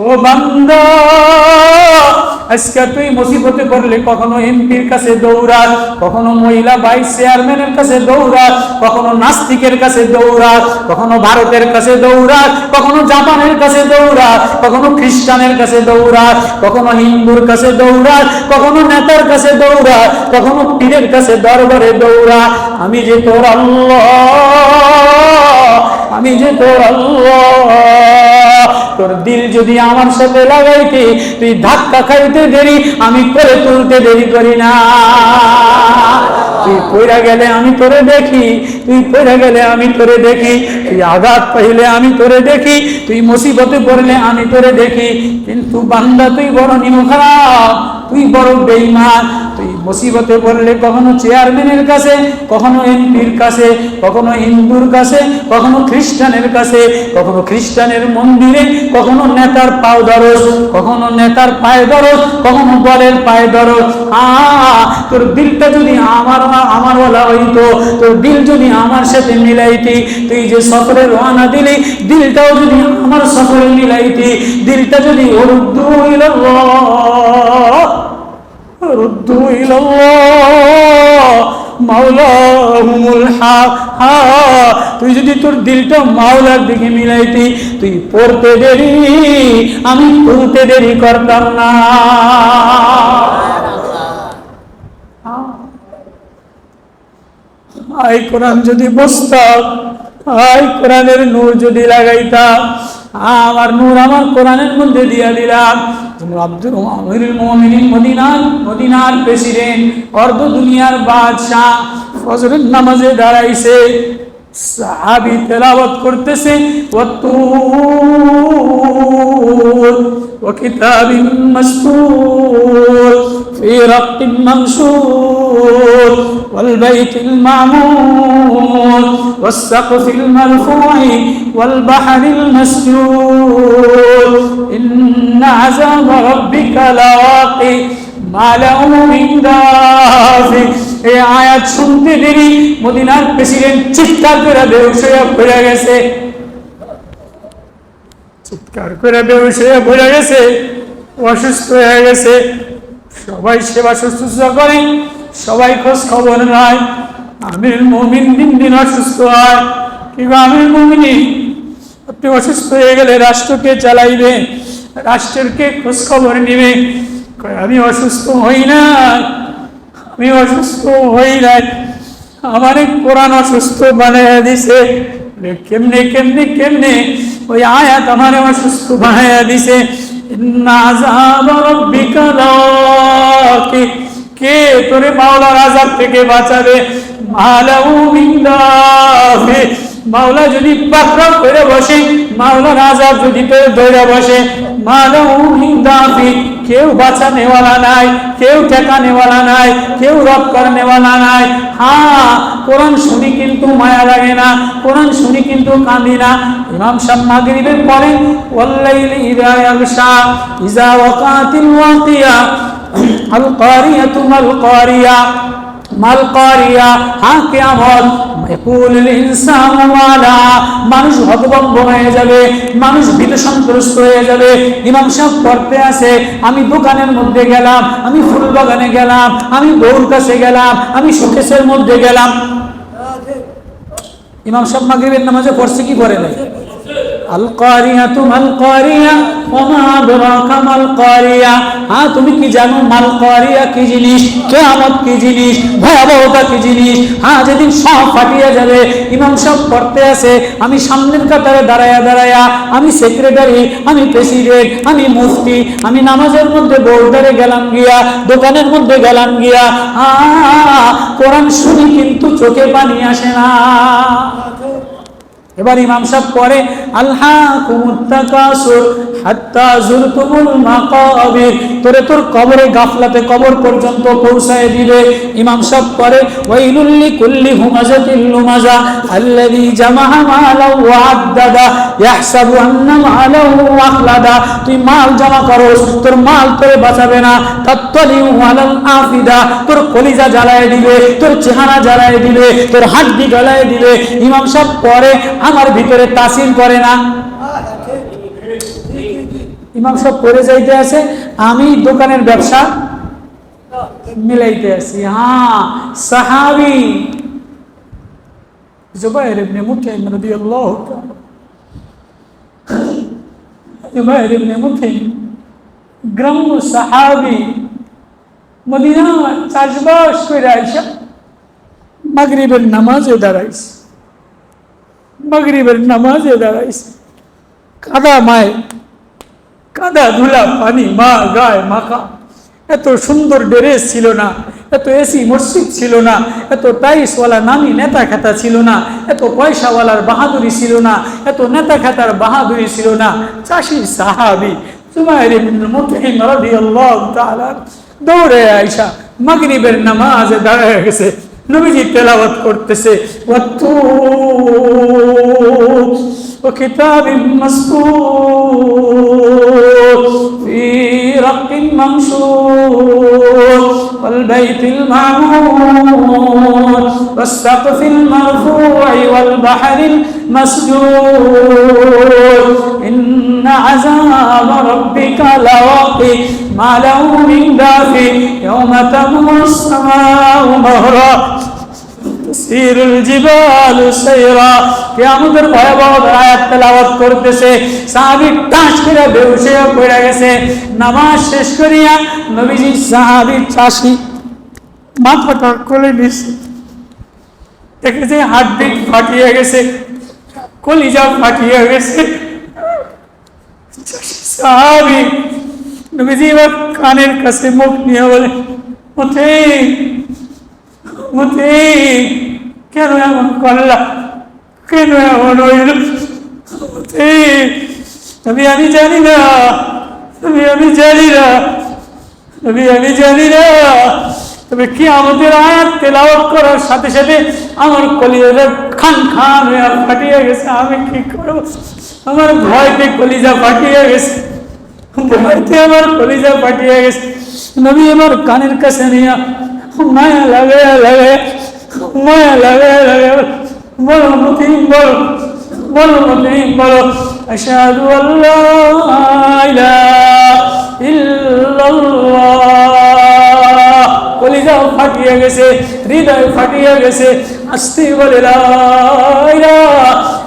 ও বান্দা, আজকে তুই মুসিবতে পড়লে কখনো এমপির কাছে দৌড়া কখনো মহিলা ভাইস চেয়ারম্যানের কাছে দৌড়া কখনো নাস্তিকের কাছে দৌড়া কখনো ভারতের কাছে দৌড়া কখনো জাপানের কাছে দৌড়া কখনো খ্রিস্টানের কাছে দৌড়া কখনো হিন্দুর কাছে দৌড়া কখনো নেতার কাছে দৌড়া কখনো পীরের কাছে দরবারে দৌড়া আমি যে তোর আল্লাহ আমি যে তোর তোর দিল যদি আমার সাথে লাগাইতে, তুই ধাক্কা খাইতে দেরি, আমি করে তুলতে দেরি করি না। তুই পড়া গেলে আমি তোরে দেখি, তুই পড়া গেলে আমি তোরে দেখি, তুই আঘাত পাইলে আমি তোরে দেখি, তুই মুসিবতে পড়লে আমি তোরে দেখি। কিন্তু বান্দা, তুই বড় নিমখারাপ তুই বড় বেইমান মুসিবতে পড়লে কখনো চেয়ারম্যানের কাছে, কখনো এমপির কাছে, কখনো হিন্দুর কাছে, কখনো খ্রিস্টানের কাছে, কখনো খ্রিস্টানের মন্দিরে, কখনো নেতার পাও দরজ কখনো নেতার পায়ে দরজ কখনো দলের পায়ে দরজ আ, তোর দিলটা যদি আমার আমার বলা হইতো, তোর দিল যদি আমার সাথে মিলাইতি, তুই যে সফরে রওনা দিলি, দিলটাও যদি আমার সফরে মিলাইতি, দিলটা যদি উর্দু ইলাল্লাহ ردوا إلى الله মাওলাহুমুল হক হক তুই যদি তোর দিলটা মাওলার দিকে মিলাইতি তুই পড়তে দেরি আমি পড়তে দেরি করতাম না আই কোরআন যদি বসতাম আই কোরআনের নূর যদি লাগাইতাম আমার নূর আমার কোরআনের মধ্যে দিয়া দিলাম আব্দুল আমিরুল মুমিনিন মদিনার মদিনার প্রেসিডেন্ট অর্ধ দুনিয়ার বাদশাহ ফজরের নামাজে দাঁড়াইছে। সাহাবি তেলাওয়াত করতেছে ওয়াতুর وكتاب مسطور في رق منشور والبيت المعمور والسقف المرفوع والبحر المسجور إن عذاب ربك لواقع এই আয়াত শুনতে দেরি মদিনার প্রেসিডেন্ট চিৎকার করে বেউসয়া পড়ে গেছে। চিৎকার করে বেউসয়া ভরে গেছে, অসুস্থ হয়ে গেছে। সবাই সেবা শুশ্রূষা করে, সবাই খোঁজ খবর নয়। আমির মমিন দিন দিন অসুস্থ হয়। কিংবা আমির মমিনী? আপনি অসুস্থ হয়ে গেলে রাষ্ট্রকে চালাইবে, রাষ্ট্রকে খোঁজ খবর নিবে। আমি অসুস্থ হই না, আমি অসুস্থ হই নাই আমার কোরআন অসুস্থ বানাইয়া দিছে। কেমনে কেমনে কেমনে? ওই আয়াত আমার অসুস্থ বানাইয়া দিছে। কে তোরে মাওলার আযাব থেকে বাঁচাবে? মাওলা যদি পাকড়াও করে বসে, মাওলার আযাব যদি তোর ধরে বসে মালাউ মিন দাফি কেউ বাঁচানেওয়ালা নাই, কেউ ঠেকানেওয়ালা নাই, কেউ রব করনেওয়ালা নাই। হ্যাঁ কোরআন শুনি কিন্তু মায়া লাগে না, কোরআন শুনি কিন্তু কাঁদি না। ইমাম সাহেব মাগরিবের পরে, ওয়াল্লাইলি ইযা ইয়াগশা ইযা ওয়াকাতিল ওয়াকিয়া আল কারিয়াতু মাল কারিয়া মাল কারিয়া হ্যাঁ কিয়ামত মানুষ হতভম্ব হয়ে যাবে, মানুষ ভীত সন্ত্রস্ত হয়ে যাবে। ইমাম সাহেব পড়তে আছে, আমি দোকানের মধ্যে গেলাম, আমি ফুল বাগানে গেলাম, আমি বউর কাছে গেলাম, আমি শোকেশের মধ্যে গেলাম। ইমাম সাহেব মাগরিবের নামাজে পড়ছে কি করে নাই? হ্যাঁ তুমি কি জানো কি জিনিস? কি জিনিস? কি জিনিস? হ্যাঁ যাবে সব আমি সামনের কাতারে দাঁড়ায়া দাঁড়ায়া, আমি সেক্রেটারি, আমি প্রেসিডেন্ট, আমি মুফতি, আমি নামাজের মধ্যে বোর্ডারে গেলাম গিয়া, দোকানের মধ্যে গেলাম গিয়া কোরআন শুনি কিন্তু চোখে পানি আসে না। এবার ইমাম সাহেব পরে তোরে তোর কবরে গাফলাতে কবর পর্যন্ত পৌঁছায় দিবে। ইমাম মালাও ওয়া আদ্দাদা ইয়াহসাবু আন্না তুই মাল জমা তোর মাল তোরে বাঁচাবে না। তাত্তালিউ আফিদা, তোর কলিজা জ্বালায় দিবে, তোর চেহারা জ্বালায় দিবে, তোর হাড্ডি জ্বালায় দিবে। ইমাম সাহেব পরে, আমার ভিতরে তাসির করে না ইমাম সব পড়ে যাইতে আছে, আমি দোকানের ব্যবসা মিলাইতে আছি। হ্যাঁ সাহাবি জুবাইর ইবনে মুতাইম রাদিয়াল্লাহু তাআলা জুবাইর ইবনে মুতাইম গ্রাম্য সাহাবি মদিনা চাষবাস করে আইসা মাগরিবের নামাজে দাঁড়াইছে। মাগরিবের নামাজে দাঁড়াইছে কাদা মায় কাদা ধুলা পানি মা গায়ে মাখা এত সুন্দর ড্রেস ছিল না এত এসি মসজিদ ছিল না এত টাইসওয়ালা নামি নেতা খেতা ছিল না এত পয়সাওয়ালার বাহাদুরি ছিল না এত নেতা খেতার বাহাদুরি ছিল না চাষি সাহাবি তাআলা দৌড়ে আইসা মাগরিবের নামাজে দাঁড়ায় গেছে নবীজি তেলাওয়াত করতেছে ও কিতাব رق منشور والبيت المعمور والسقف المرفوع والبحر المسجور إن عذاب ربك لواقع ما له من دافع يوم تمر السماء مهرا তসিরুল জিবালু সাইরা। কিয়ামতের ভয়াবহ আয়াত তেলাওয়াত করতেছে। সাহাবী টাস করে বেহুশে পড়ে গেছে। নামাজ শেষ করিয়া নবীজি সাহাবী চাষি মাথাটা কোলে নিছে দেখেছে হার্টবিট ফাটিয়ে গেছে, কলিজা ফাটিয়ে গেছে। সাহাবী নবীজি এবার কানের কাছে মুখ নিয়ে বলে, ওঠে। মতে কেন এমন করলা? কেন এমন হইল? মতে তবে আমি জানি না। তবে আমি জানি না। তবে আমি জানি না। তবে কি আমাদের আয়াত তেলাওয়াত করার সাথে সাথে আমার কলিজাটা খান খান হয়ে ফাটিয়ে গেছে। আমি কি করব? আমার ভয়তে কলিজা ফাটিয়ে গেছে। ভয়তে আমার কলিজা ফাটিয়ে গেছে। নবী আমার কানের কাছে নিয়ে মায়া লাগে লাগে। মায়া লাগে লাগে। বলো মতিম বলো। বলো মতিম বলো। আশহাদু আল্লাহ ইল্লাল্লাহ। কলিজাও ফাটিয়ে গেছে, হৃদয় ফাটিয়ে গেছে। আস্তে বলে লা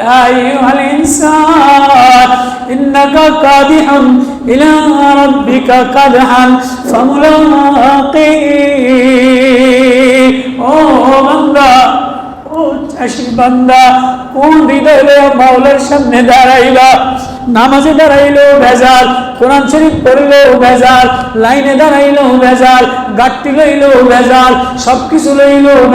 يا أيها الإنسان إنك قادح إلى ربك قدحا فملاقيه ও বান্দা ও চাষি বান্দা কোন হৃদয়ে মাওলার সামনে দাঁড়াইলা নামাজে দাঁড়াইলেও ভেজাল, কোরআন শরীফ পড়লেও ভেজাল, লাইনে দাঁড়াইলেও ভেজাল গাড়টি লইলেও ভেজাল সব কিছু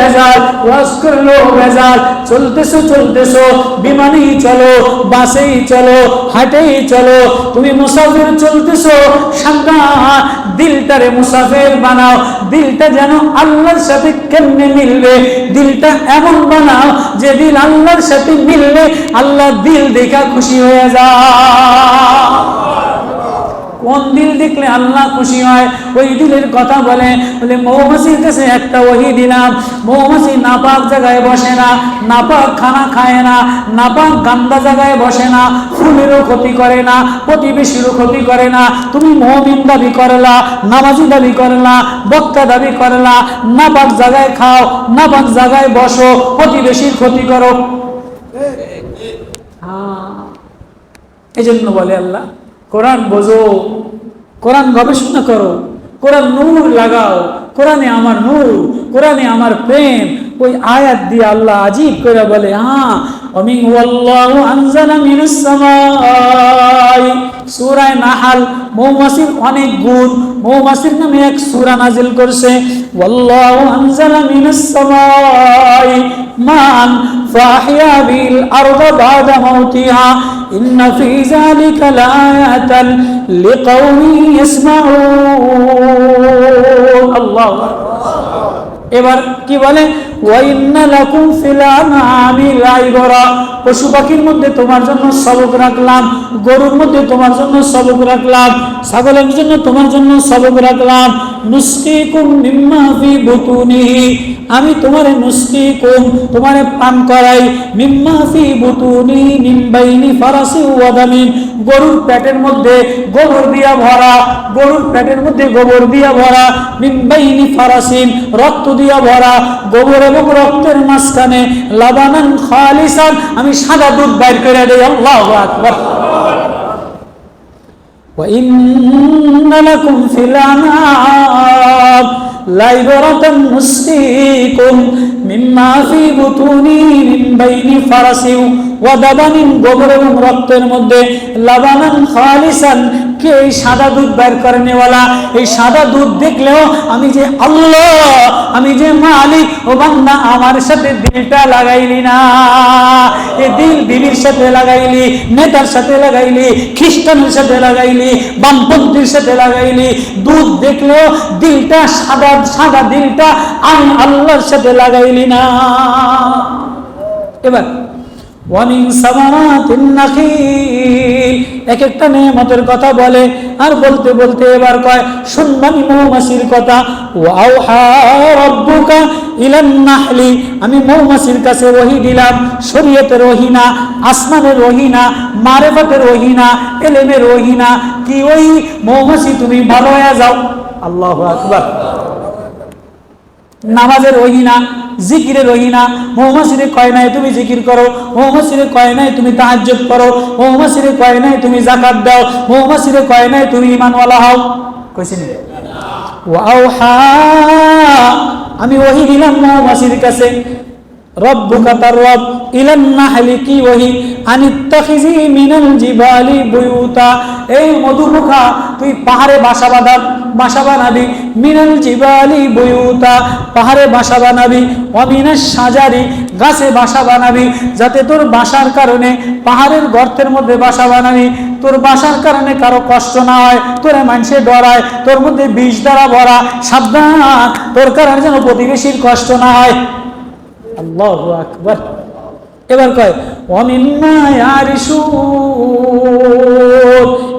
ভেজাল, ওয়াজ করলেও ভেজাল, চলতেছো চলতেছো, বিমানেই চলো, বাসেই চলো, হাটেই চলো, তুমি মুসাফির চলতেছো সাবধান দিলটারে মুসাফির বানাও, দিলটা যেন আল্লাহর সাথে কেমনে মিলবে, দিলটা এমন বানাও যে দিল আল্লাহর সাথে মিললে আল্লাহ দিল দেখা খুশি হয়ে যায়। কোন দিল দেখলে আল্লাহ খুশি হয়? ওই দিলের কথা বলে বলে মৌমাছির কাছে একটা ওহি দিলাম। মৌমাসি নাপাক জায়গায় বসে না নাপাক খানা খায় না নাপাক গান্দা জায়গায় বসে না ফুলেরও ক্ষতি করে না প্রতিবেশীরও ক্ষতি করে না। তুমি মহমিন দাবি করলা নামাজি দাবি করলা বক্তা দাবি করলা নাপাক জায়গায় খাও নাপাক জায়গায় বসো প্রতিবেশীর ক্ষতি করো। হ্যাঁ এই জন্য বলে আল্লাহ, কোরআন বোঝো, কোরআন গবেষণা করো, কোরআন নূর লাগাও, কোরআনে আমার নূর, কোরআনে আমার প্রেম, ওই আয়াত দিয়ে আল্লাহ আজিব করে বলে হ্যাঁ অমিন ওয়াল্লাহু আনজালা মিনাস সামাই। নাহাল, মৌমাছির অনেক গুণ, মৌমাছির নামে এক সূরা নাজিল করছে, ওয়াল্লাহু আনজালা মিনাস সামাই। মান ফাহিয়া বিল আরদা বাদা মাউতিহা إن في ذلك لآية لقوم يسمعون الله এবার কি বলে ওয়াইন্না লাকুম ফিল আনআমি লাইবরা পশু পাখির মধ্যে তোমার জন্য সবক রাখলাম, গরুর মধ্যে তোমার জন্য সবক রাখলাম, ছাগলের জন্য তোমার জন্য সবক রাখলাম। নুসকিকুম মিম্মা ফি বুতুনিহি আমি তোমারে নুসকিকুম, তোমারে পান করাই। মিম্মা ফি বুতুনিহি মিন বাইনি ফারাসি ওয়া দামিন, গরুর পেটের মধ্যে গোবর দিয়া ভরা, গরুর পেটের মধ্যে গোবর দিয়া ভরা, মিন বাইনি ফারাসিন, রক্ত দিয়া ভরা, গোবর এবং রক্তের মাঝখানে লাবানান খালিসান, আমি সাদা দুধ বাইর করে দেই আল্লাহু আকবার وإن لكم في الأنعام لعبرة نسقيكم مما في بطونه من بين فرس ودبن গোবর এবং রক্তের মধ্যে লাবানান খালিসান কে এই সাদা দুধ বের করে নেওয়ালা? এই সাদা দুধ দেখলেও আমি যে আল্লাহ, আমি যে মালিক, ও বান্দা, আমার সাথে দিলটা লাগাইলি না। এ দিল বিবির সাথে লাগাইলি, নেতার সাথে লাগাইলি, খ্রিস্টানের সাথে লাগাইলি, বামপন্থীর সাথে লাগাইলি। দুধ দেখলেও দিলটা সাদা সাদা দিলটা আমি আল্লাহর সাথে লাগাইলি না। এবার ওয়ামিন সামারাতিন নাখিল। এক একটা নেয়ামতের কথা বলে, আর বলতে বলতে এবার কয় শুনবানি মৌমাছির কথা? ওয়াউহা রাব্বুকা ইলান নাহলি। আমি মৌমাছির কাছে ওহি দিলাম, শরীয়তের ওহি না আসমানের ওহি না মারেফতের ওহি না এলেমের ওহি না কি ওই মৌমাছি তুমি ভালো হয়ে যাও। আল্লাহ আকবার। নামাজের রহিনা জিকিরের রহিনা মৌমাসিরে কয় নাই তুমি জিকির করো মৌমাসিরে কয় নাই তুমি তাহাজ্জুদ করো মৌমাসিরে কয় নাই তুমি জাকাত দাও মৌমাসিরে কয় নাই তুমি ইমানওয়ালা হও। কইছে নি ওয়াউহা আমি ওহি দিলাম মৌমাসির কাছে। রব্বুকা তার রব, ইলান নাহলি কি ওহি, আনিত্তাখিজি মিনাল জিবালি বুয়ুতা। এই মধুমুখা তুই পাহাড়ে বাসা বাঁধা। বাসা বানাবি মিনাল জিবালি বুয়ুতা, পাহাড়ে বাসা বানাবি অমিনাস সাজারি, গাছে বাসা বানাবি যাতে তোর বাসার কারণে পাহাড়ের গর্তের মধ্যে বাসা বানাবি তোর বাসার কারণে কারও কষ্ট না হয়, তোরে মানুষে ডরায়, তোর মধ্যে বিষ দ্বারা ভরা, সাবধান, তোর কারণে যেন প্রতিবেশীর কষ্ট না হয়। আল্লাহ আকবর। এবার কয় অমিন্না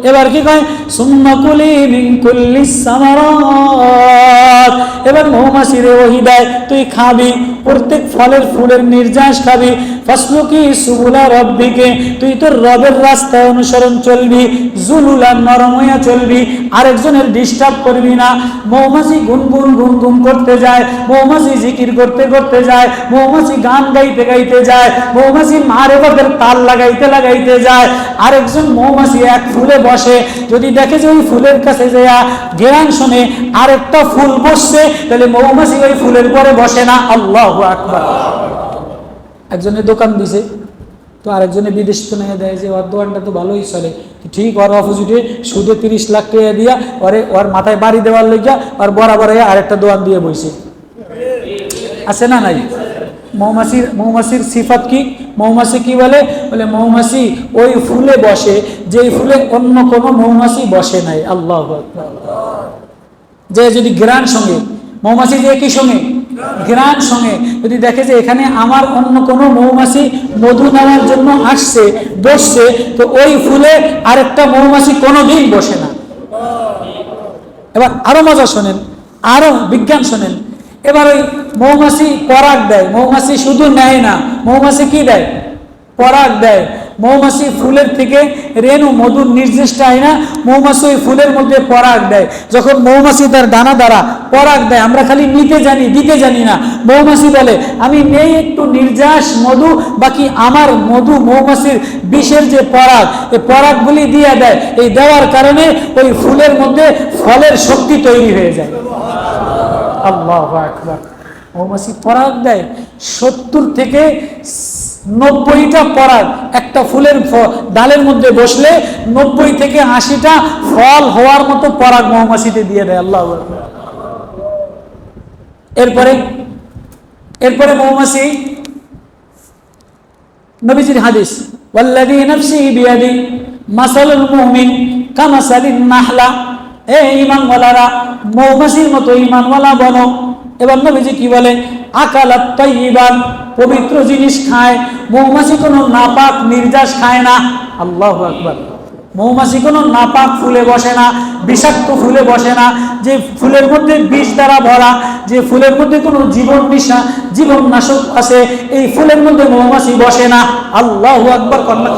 এবার কি কয়? সুম্মা কুলি মিন কুল্লি সামারাত। এবার মৌমাছি রে ওহি দেয়, তুই খাবি, প্রত্যেক ফলের ফুলের নির্যাস খাবি। ফসলুকি সুবুলা রব্বিকে, তুই তোর রবের রাস্তায় অনুসরণ চলবি, জুলুলা নরম হইয়া চলবি, আরেকজনের ডিস্টার্ব করবি না। মৌমাছি গুনগুন গুনগুন করতে যায়, মৌমাছি জিকির করতে করতে যায়, মৌমাছি গান গাইতে গাইতে যায়, মৌমাছি মারেবাদের তাল লাগাইতে লাগাইতে যায়। আরেকজন মৌমাছি এক ফুলে বসে। যদি দেখে যে ওই ফুলের কাছে জ্ঞান শুনে আরেকটা ফুল বসছে, তাহলে মৌমাছি ওই ফুলের পরে বসে না। আল্লাহ আকবার। একজনের দোকান দিছে, তো আরেকজনে বিদেশ তো নিয়ে দেয় যে, ওর দোকানটা তো ভালোই চলে। ঠিক ওর অপোজিটে সুদে তিরিশ লাখ টাকা দিয়া ওরে, ওর মাথায় বাড়ি দেওয়ার লইয়া আর বরাবর আরেকটা দোকান দিয়ে বইছে। আছে না নাই? মৌমাছির মৌমাছির সিফাত কি? মৌমাছি কি বলে? বলে মৌমাছি ওই ফুলে বসে, যেই ফুলে অন্য কোনো মৌমাছি বসে নাই। আল্লাহ যে যদি গ্রান সঙ্গে, মৌমাছি যে কি সঙ্গে? গ্রান সঙ্গে। যদি দেখে যে এখানে আমার অন্য কোনো মৌমাছি মধু নেওয়ার জন্য আসছে, বসছে, তো ওই ফুলে আরেকটা মৌমাছি কোনোদিন বসে না। এবার আরও মজা শোনেন, আরও বিজ্ঞান শোনেন। এবার ওই মৌমাছি পরাগ দেয়। মৌমাছি শুধু নেয় না। মৌমাছি কি দেয়? পরাগ দেয়। মৌমাছি ফুলের থেকে রেণু মধুর নির্দিষ্ট হয় না। মৌমাছি ওই ফুলের মধ্যে পরাগ দেয়। যখন মৌমাছি তার দানা দ্বারা পরাগ দেয়, আমরা খালি নিতে জানি, দিতে জানি না। মৌমাছি বলে, আমি নেই একটু নির্যাস মধু, বাকি আমার মধু, মৌমাছির বিষের যে পরাগ এই পরাগগুলি দিয়ে দেয়। এই দেওয়ার কারণে ওই ফুলের মধ্যে ফলের শক্তি তৈরি হয়ে যায়। আল্লাহ আকবার। মৌমাছি পরাগ দেয়, সত্তর থেকে নব্বইটা পরাগ একটা ফুলের ডালের মধ্যে বসলে নব্বই থেকে আশিটা ফল হওয়ার মতো পরাগ মৌমাছিতে দিয়ে দেয় আল্লাহ এরপরে এরপরে মৌমাছি, নবীজির হাদিস, ওয়াল্লাযী নাফসি বিয়াদি মাসালুল মুমিন কামাসালিন নাহলা। এ ঈমানওয়ালারা, মৌমাছির মতো ঈমানওয়ালা বনো। এবার নবীজি কি বলে আকালাত তাইয়িবান, পবিত্র জিনিস খায়, মৌমাছি কোনো নাপাক নির্যাস খায় না। আল্লাহু আকবার। মৌমাছি কোনো নাপাক ফুলে বসে না, বিষাক্ত ফুলে বসে না। যে ফুলের মধ্যে বিষ দ্বারা ভরা, যে ফুলের মধ্যে কোনো জীবন নিশা, জীবন নাশক আছে, এই ফুলের মধ্যে মৌমাছি বসে না। আল্লাহ আকবার কন্যা।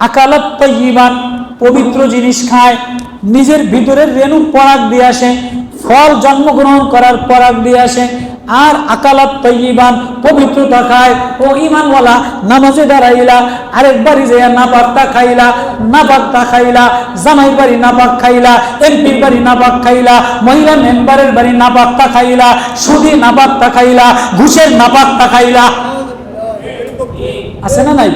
আকালাত তৈবান পবিত্র জিনিস খায়, নিজের ভিতরের রেণু পরাগ দিয়ে আসে, ফল জন্মগ্রহণ করার পরাগ দিয়ে আসে, আর আকালাত তৈবান পবিত্রতা খায়। ও ইমানওয়ালা নামাজে দাঁড়াইলা আরেক বাড়ি যে না পাক্তা খাইলা না পাক্তা খাইলা জামাই বাড়ি না পাক খাইলা, এমপির বাড়ি না পাক খাইলা, মহিলা মেম্বারের বাড়ি না পাক্তা খাইলা, সুদি না পাক্তা খাইলা, ঘুষের না পাক্তা খাইলা। আছে না নাই?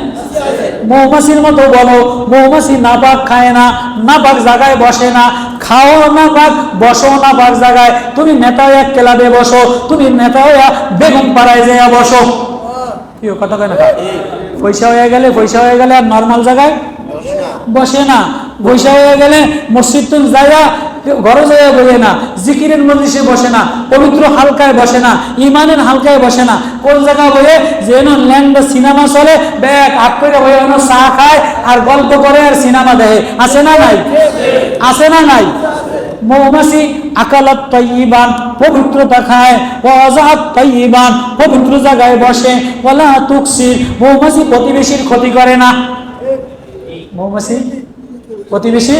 মৌমাছির মতো বলো মৌমাছি নাপাক খায় না নাপাক জায়গায় বসে না খাও না পাক বসো না পাক জায়গায় তুমি নেতা হইয়া ক্লাবে বসো তুমি নেতা হইয়া বেগম পাড়ায় যেয়া বসো। কথা কয় না? পয়সা হয়ে গেলে পয়সা হয়ে গেলে আর নর্মাল জায়গায় বসে না। পয়সা হয়ে গেলে মসজিদ তুল ঘরে জায়গা বসে না, জিকিরের মজলিসে বসে না, পবিত্র হালকায় বসে না, ইমানের হালকায় বসে না, কোন জায়গা বলে যেন ল্যান্ড সিনেমা চলে, ব্যাগ আট করে বয়ে চা খায় আর গল্প করে আর সিনেমা দেখে। আছে না নাই? আছে না নাই? মৌমাছি আকালাত তৈবান পবিত্রতা খায় ওয়াজাত তৈবান, পবিত্র জায়গায় বসে ওলা তুকসির মৌমাছি প্রতিবেশীর ক্ষতি করে না। মৌমাছি প্রতিবেশী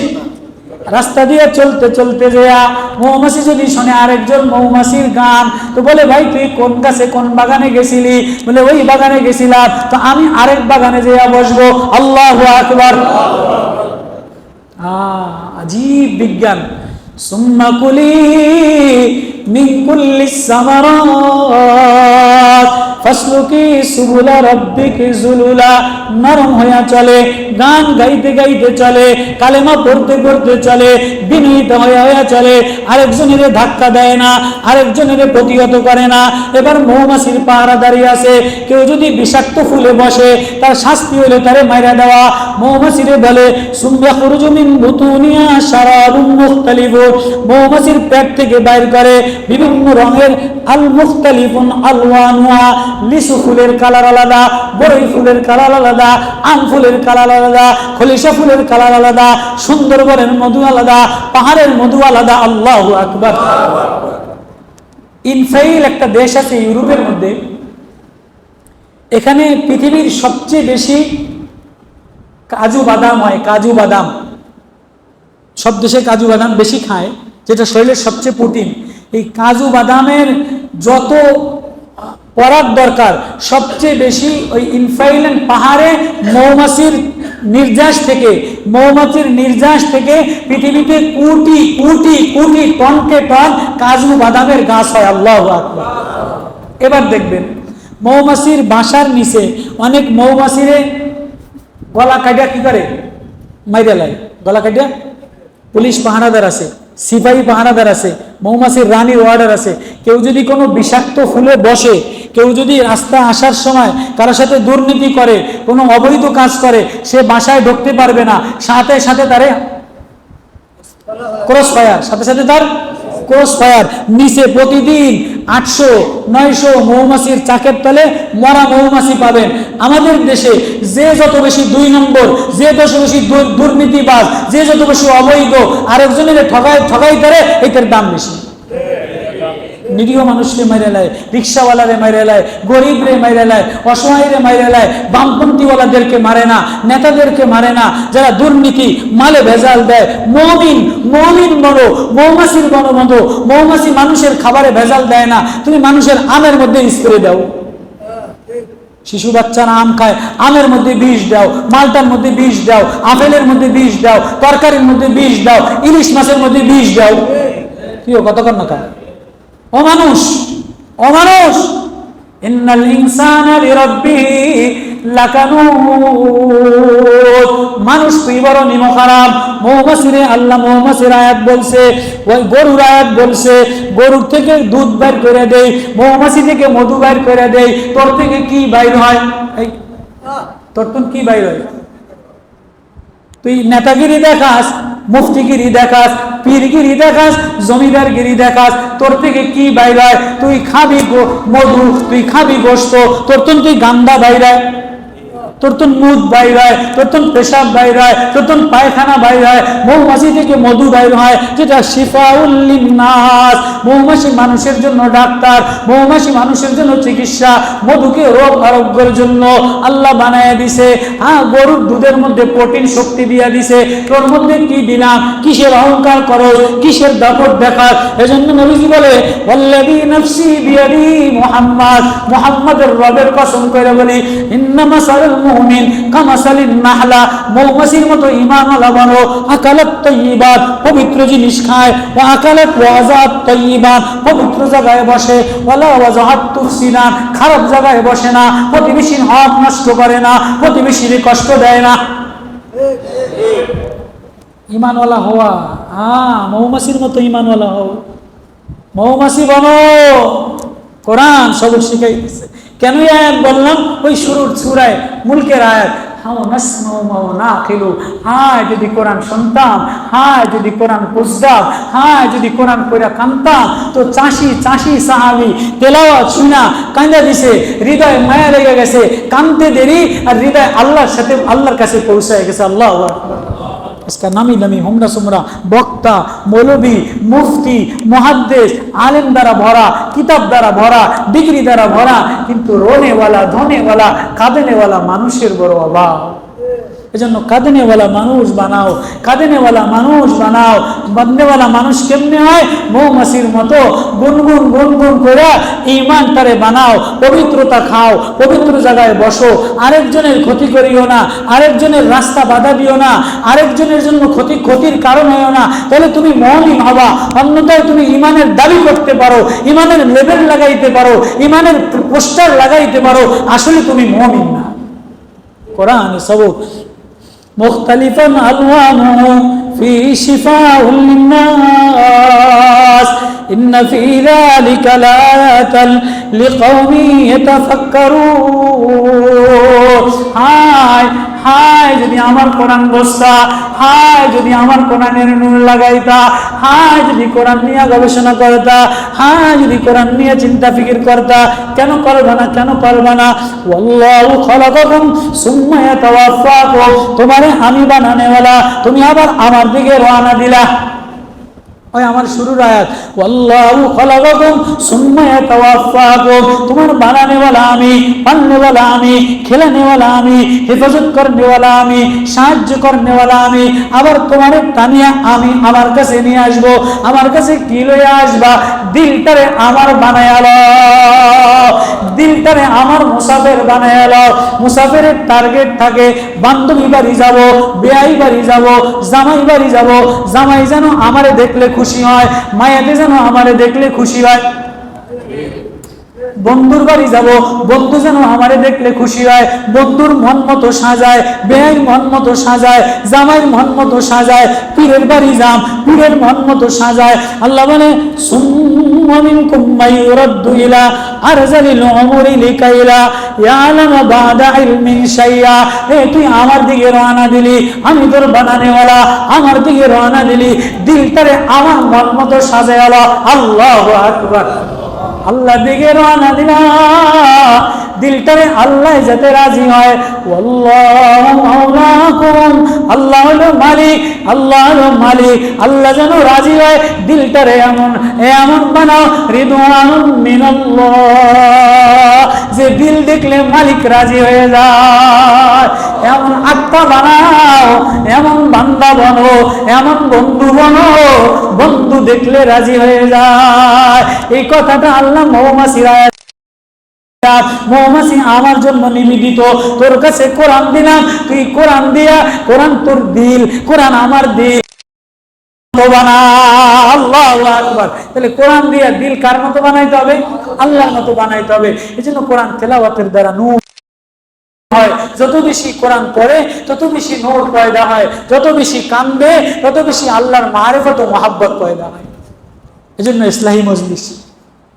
রাস্তা দিয়ে চলতে চলতে যেয়া মৌমাছি যদি শোনে আরেকজন মৌমাছির গান, তো বলে, ভাই, তুই কোন গাছে, কোন বাগানে গেছিলি? বলে, ওই বাগানে গেছিলাম। তো আমি আরেক বাগানে যেয়া বসবো। আল্লাহ আকবার। আজীব বিজ্ঞান। সুম্মা কুলি মিন সামারাত। ফাসলুকি সুবুলা রাব্বিকি জুলুলা। নরম হইয়া চলে, গান গাইতে গাইতে চলে, কালেমা পড়তে পড়তে চলে, বিনীত হইয়া হইয়া চলে, আরেকজনের ধাক্কা দেয় না, আরেকজনের প্রতিহত করে না। এবার মৌমাছির পাহারা দাঁড়িয়ে আছে, কেউ যদি বিষাক্ত ফুলে বসে, তার শাস্তি হইলে তারে মাইরা দেওয়া। মৌমাছিরে বলে সুম্বা খুরুজুমিন বুতুনিয়া শারাবুন মুখতালিফুন। মৌমাছির পেট থেকে বাইর করে, বিভিন্ন রঙের আল মুখতালিফুন আলওয়ানুহা। লিচু ফুলের কালার আলাদা, বড়ই ফুলের কালার আলাদা, আম ফুলের কালার আলাদা, খলিশা ফুলের কালার আলাদা, সুন্দরবনের মধু আলাদা, পাহাড়ের মধু আলাদা, আল্লাহু আকবার। ইনফাইল একটা দেশ আছে ইউরোপের মধ্যে। এখানে পৃথিবীর সবচেয়ে বেশি কাজু বাদাম হয়, কাজু বাদাম। সব দেশে কাজু বাদাম বেশি খায়, যেটা শরীরের সবচেয়ে প্রোটিন। এই কাজু বাদামের যত পরাগ দরকার। সবচেয়ে বেশি ওই ইনফাইলেন্ট পাহাড়ে মৌমাছির নির্যাস থেকে, মৌমাছির নির্যাস থেকে পৃথিবীতে কোটি কোটি কোটি টনকে টন কাজু বাদামের গাছ হয়। আল্লাহ এবার দেখবেন, মৌমাছির বাসার নিচে অনেক মৌমাছিরে গলা কাটিয়া কি করে? মাইরা লাগে গলা কাটিয়া? পুলিশ পাহারাদার আছে, সিপাহী পাহারাদার আছে, মৌমাছির রানীর ওয়ার্ডার আছে। কেউ যদি কোনো বিষাক্ত ফুলে বসে কেউ যদি রাস্তায় আসার সময় কারোর সাথে দুর্নীতি করে, কোনো অবৈধ কাজ করে, সে বাসায় ঢুকতে পারবে না। সাথে সাথে তারে ক্রস ফায়ার সাথে সাথে তার ক্রস ফায়ার নিচে প্রতিদিন আটশো, নয়শো মৌমাছির চাকের তলে মরা মৌমাছি পাবেন। আমাদের দেশে যে যত বেশি দুই নম্বর, যে যত বেশি দুর্নীতিবাজ, যে যত বেশি অবৈধ, আরেকজনের ঠগাই ঠগাই করে এটার দাম বেশি। নিরীহ মানুষকে মাইরে লায় রিক্সাওয়ালারে মাইরে লায় গরিব রে মাইরে লায় অসহায় রে মাইরে লায় বামপন্থীওয়ালাদেরকে মারে না, নেতাদেরকে মারে না, যারা দুর্নীতি, মালে ভেজাল দেয়, মমিন মমিন বলো, মৌমাছির বনো বন্ধু, মৌমাছি মানুষের খাবারে ভেজাল দেয় না, তুমি মানুষের আমের মধ্যে স্প্রে দাও। শিশু বাচ্চারা আম খায়, আমের মধ্যে বিষ দাও, মালটার মধ্যে বিষ দাও, আপেলের মধ্যে বিষ দাও, তরকারির মধ্যে বিষ দাও, ইলিশ মাছের মধ্যে বিষ দাও। কি কতক্ষণ না খায় অমানুষ অমানুষ। ইন্নাল ইনসানা লিরাব্বিহি লাকানুত মানুষ তুই বড় নিম খারাপ মৌমাছিরে আল্লাহ মৌমাছির আয়াত বলছে, ওই গরুর আয়াত বলছে, গরুর থেকে দুধ বাইর করে দেই, মৌমাছি থেকে মধু বাইর করে দেই, তোর থেকে কি বাইর হয়? তোর তো কি বাইর হয়? তুই নেতাগিরি দেখাস, মুফতিগিরি দেখাস, পীরগিরি দেখাস, জমিদারগিরি দেখাস, তোর থেকে কি বাইরায় তুই খাবি মধু, তুই খাবি গোস্ত তোর তুই গান্দা বাইরায় তোর তো মুখ বাইরায় তোর তো পেশাব বাইরায় তোর তো পায়খানা বাইরায় মৌমাছি থেকে মধু বাইর হয়, যেটা শিফাউল্লিনাস মৌমাছি মানুষের জন্য ডাক্তার, মৌমাছি মানুষের জন্য চিকিৎসা, মধুকে রোগ আরোগ্যের জন্য আল্লাহ বানায় দিছে। হ্যাঁ গরুর দুধের মধ্যে প্রোটিন শক্তি দিয়া দিছে। তোর মধ্যে কি দিলাম কিসের অহংকার করো, কিসের দাপট দেখার? এজন্য নবীজি বলে, ওয়াল্লাযী নাফসি বিয়াদি মুহাম্মদ। মুহাম্মাদের রবের কসম করে বলি ইন্নামা সালাল মুমিন কামাসালিন নাহলা, মৌমাছির মতো ঈমানওয়ালা বনো, আকালাত তাইয়্যিবাত পবিত্র জিনিস খায় ও আকালাত ওয়াজাত তাইয়্যিবাত পবিত্র জায়গায় বসে, ওয়ালা ওয়াজাহাত তুফসিনা, খারাপ জায়গায় বসে না, প্রতিবেশীর হক নষ্ট করে না, প্রতিবেশীর কষ্ট দেয় না। ইমানওয়ালা হওয়া হ্যাঁ মৌমাছির মতো ইমানওয়ালা হও। মৌমাছি বনো। কোরআন সবক শিখাই দিচ্ছে কেন এই আয়াত বললাম? ওই শুরুর চূড়ায় মুলকের আয়াত যদি যদি কোরআন যদি কোরআন তো সাহাবি কান্দা হৃদয় মায়া গেছে দেরি আর হৃদয় আল্লাহর কাছে পৌঁছায় গেছে, আল্লাহ আজকে নামি দামি হুমরা সুমরা, বক্তা, মৌলবী, মুফতি মহাদ্দেশ আলেম দ্বারা ভরা, কিতাব দ্বারা ভরা, ডিগ্রি দ্বারা ভরা, কিন্তু রোনেওয়ালা, ধনেওয়ালা, কাঁদেনেওয়ালা মানুষের বড় অভাব। এজন্য কাঁদেনেওয়ালা মানুষ বানাও, কাঁদেনেওয়ালা মানুষ বানাও। বাঁধনেওয়ালা মানুষ কেমনে হয়? মৌমাছির মতো গুনগুন গুনগুন করে ইমান তারে বানাও, পবিত্রতা খাও, পবিত্র জায়গায় বসো। আরেকজনের ক্ষতি করিও না, আরেকজনের রাস্তা বাধা দিও না, আরেকজনের জন্য ক্ষতি, ক্ষতির কারণ হইও না। তাহলে তুমি মহমিন হবা, অন্যথায় তুমি ইমানের দাবি করতে পারো, ইমানের লেবেল লাগাইতে পারো, ইমানের পোস্টার লাগাইতে পারো। আসলে তুমি মহমিন না। কোরআন সবক مختلفا ألوانه في شفاء للناس. إن في ذلك لآية لقوم يتفكرون. হায় হায়, যদি আমার কোরআন বসতা, হায়, যদি আমার কোরআনের নূর লাগাইতা, হায়, যদি কোরআন নিয়ে গবেষণা করতা, হায়, যদি কোরআন নিয়ে চিন্তা ফিকির করতা, কেন করবে না, কেন করবে না? ওয়াল্লাহু খালাকাকুম সুম্মা তোমারে আমি বানানেওয়ালা, তুমি আবার আমার দিকে রওনা দিলা। ওই আমার শুরুর আয়াত ওয়াল্লাহু খালাকাকুম সুম্মা ইয়াতাওয়াফাকুম তোমার বানানে वाला আমি পালনে वाला আমি খেলানে वाला আমি হেফাজত করনে वाला আমি সাহায্য করনে वाला আমি আবার তোমারে টানিয়া আমি আমার কাছে নিয়ে আসব আমার কাছে কি লইয়া আসবা দিলটারে আমার বানায়ালো দিলটারে আমার মুসাফের বানায়ালো মুসাফেরের টার্গেট থাকে বান্ধবী বাড়ি যাব বেয়াই বাড়ি যাব জামাই বাড়ি যাব জামাই যেন আমারে দেখলে খুশি হয় মায়াতে যেন আমারে দেখলে খুশি হয় বন্ধুর বাড়ি যাব, বন্ধু যেন আমারে দেখলে খুশি হয়, বন্ধুর মন মতো সাজায় বেআই মন মতো সাজায়, জামাইয়ের মন মতো সাজায়, পীরের বাড়ি যাম, পীরের মন মতো সাজায়। আল্লাহ বলে সুম্মামিন কুম্মাই ইলা আরজালিল উমরি লিকাইলা ইয়ালামু বাদা ইলমিন শাইয়া। এ তুই আমার দিকে রওনা দিলি, আমি তোর বানানেওয়ালা, আমার দিকে রওনা দিলি, দিলটারে আমার মন মতো সাজায়ালা আল্লাহু আকবার। আল্লাহ দিকে রওনা দিলা। দিলটারে আল্লাহ যাতে রাজি হয়। আল্লাহ হলো মালিক, আল্লাহ হলো মালিক। আল্লাহ যেন রাজি হয়, দিলটারে এমন এমন বানাও রিদওয়ানুম মিনাল্লাহ। যে দিল দেখলে মালিক রাজি হয়ে যায়। এমন আত্মা বানাও, এমন বান্দা বনো, এমন বন্ধু বনো, বন্ধু দেখলে রাজি হয়ে যায়। এই কথাটা আল্লাহ মৌমাসিরা আমার জন্য নিবেদিত। তোর কাছে কোরআন দিলাম, তুই কোরআন দিয়া, কোরআন তোর দিল, কোরআন আমার দিল। আল্লাহর এই জন্য কান্দে, তত বেশি আল্লাহর মারেফত মহাব্বত পয়দা হয়। এই জন্য ইসলাহী মজলিস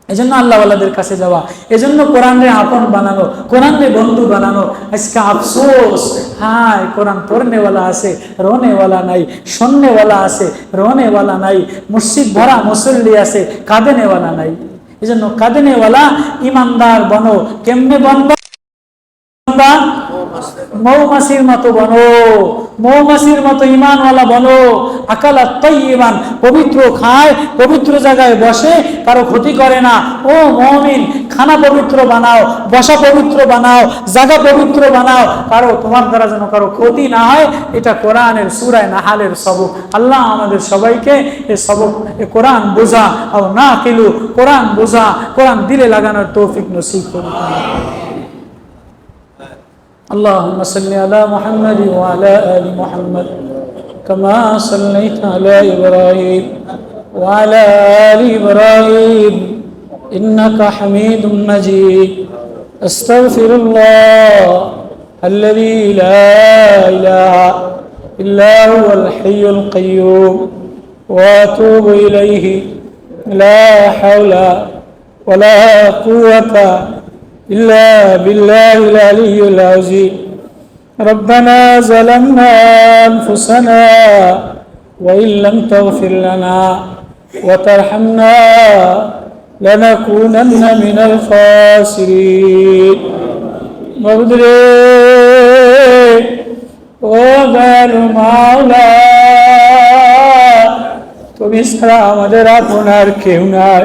এজন্য আল্লাহওয়ালাদের কাছে যাওয়া। এজন্য কোরআনরে আপন বানানো কোরআনরে বন্ধু বানানো। আজকে আফসোস, হায়, কোরআন পড়নেওয়ালা আছে, রনেওয়ালা নাই শোনেওয়ালা আছে, রনেওয়ালা নাই, মসজিদ ভরা মুসল্লি আছে, কাঁদেনেওয়ালা নাই। এজন্য কাঁদেনেওয়ালা ইমানদার বনো, কেমনে বনবা? বান্দা, মৌমাছির মতো বনো মৌমাছির মতো ইমানওয়ালা বনো। আকালা ইমান পবিত্র খায় পবিত্র জায়গায় বসে কারও ক্ষতি করে না। ও মমিন খানা পবিত্র বানাও বসা পবিত্র বানাও জায়গা পবিত্র বানাও। কারও তোমার দ্বারা যেন কারও ক্ষতি না হয় এটা কোরআনের সুরায় নাহালের সবক। আল্লাহ আমাদের সবাইকে এ সবক এ কোরআন বোঝা আর না কিলু কোরআন বোঝা কোরআন দিলে লাগানোর তৌফিক নসিব করুন। اللهم صل على محمد وعلى آل محمد كما صليت على إبراهيم وعلى آل إبراهيم إنك حميد مجيد. أستغفر الله الذي لا إله إلا هو الحي القيوم وأتوب إليه. لا حول ولا قوة إلا بالله العلي العظيم ربنا ظلمنا أنفسنا وإن لم تغفر لنا وترحمنا لنكونن من الخاسرين مغدري وغير মাওলা তুমি ছাড়া আমাদের আপনার কেউ নাই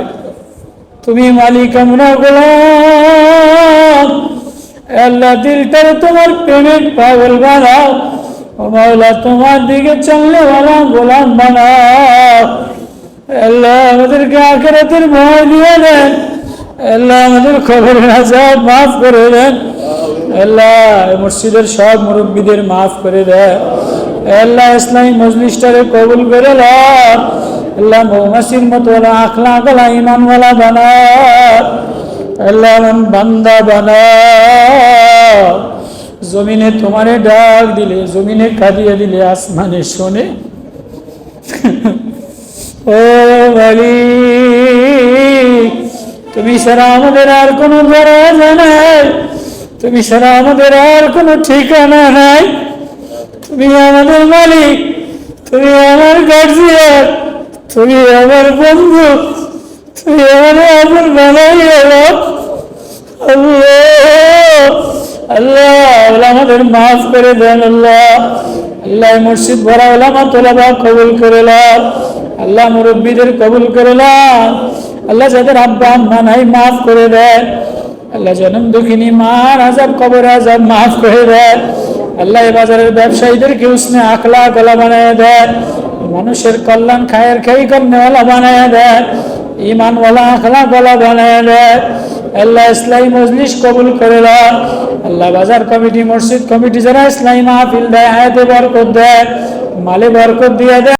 তুমি মালিক আমরা গোলাম আল্লাহ দিলটারে তোমার প্রেমের পাগল বানাও মাওলা, তোমার দিকে চললে বানা গোলাম বানাও আল্লাহ আমাদেরকে আখেরাতের ভয় দিয়ে দেন। আল্লাহ আমাদের খবরের আজাব মাফ করে দেন। আল্লাহ মসজিদের সব মুরব্বীদের মাফ করে দেন। আল্লাহ ইসলামী মজলিসটারে কবুল করে আল্লাহ মৌমাসির মতো আখলা গলা ইমানওয়ালা বানা আল্লাহ বান্দা বানা জমিনে তোমারে ডাক দিলে, জমিনে কাঁদিয়ে দিলে, আসমানে শোনে। ও মালিক তুমি সারা আমাদের আর কোনো দরজা নাই। তুমি সারা আমাদের আর কোনো ঠিকানা নাই। তুমি আমাদের মালিক, তুমি আমার গার্জিয়ান তুমি আমার বন্ধু, তুমি আমার আপন বানাই আল্লাহ। আল্লাহ, আমাদের মাফ করে দেন, আল্লাহ। আল্লাহ, মসজিদ ভরা ওলামা তোলাবা কবুল করেলাম আল্লাহ, মুরব্বীদের কবুল করে লাম আল্লাহ, যাদের আব্বা, আম্মা নাই, মাফ করে দেন। আল্লাহ, জনম দুঃখিনী মার আজাব, কবর আজাব মাফ করে দেন। আল্লাহ এই বাজারের ব্যবসায়ীদেরকে উসনে আখলা গলা বানায় দেন। মানুষের কল্যাণ খায়ের খেই কন্যাওয়ালা বানায় দেন। ইমানওয়ালা আখলা গলা বানায় দেন আল্লাহ ইসলামী মজলিস কবুল করে আল্লাহ বাজার কমিটি, মসজিদ কমিটি যারা ইসলামী মাহফিল দেয় আয়াতে বরকত দেয়, মালে বরকত দিয়ে দেয়।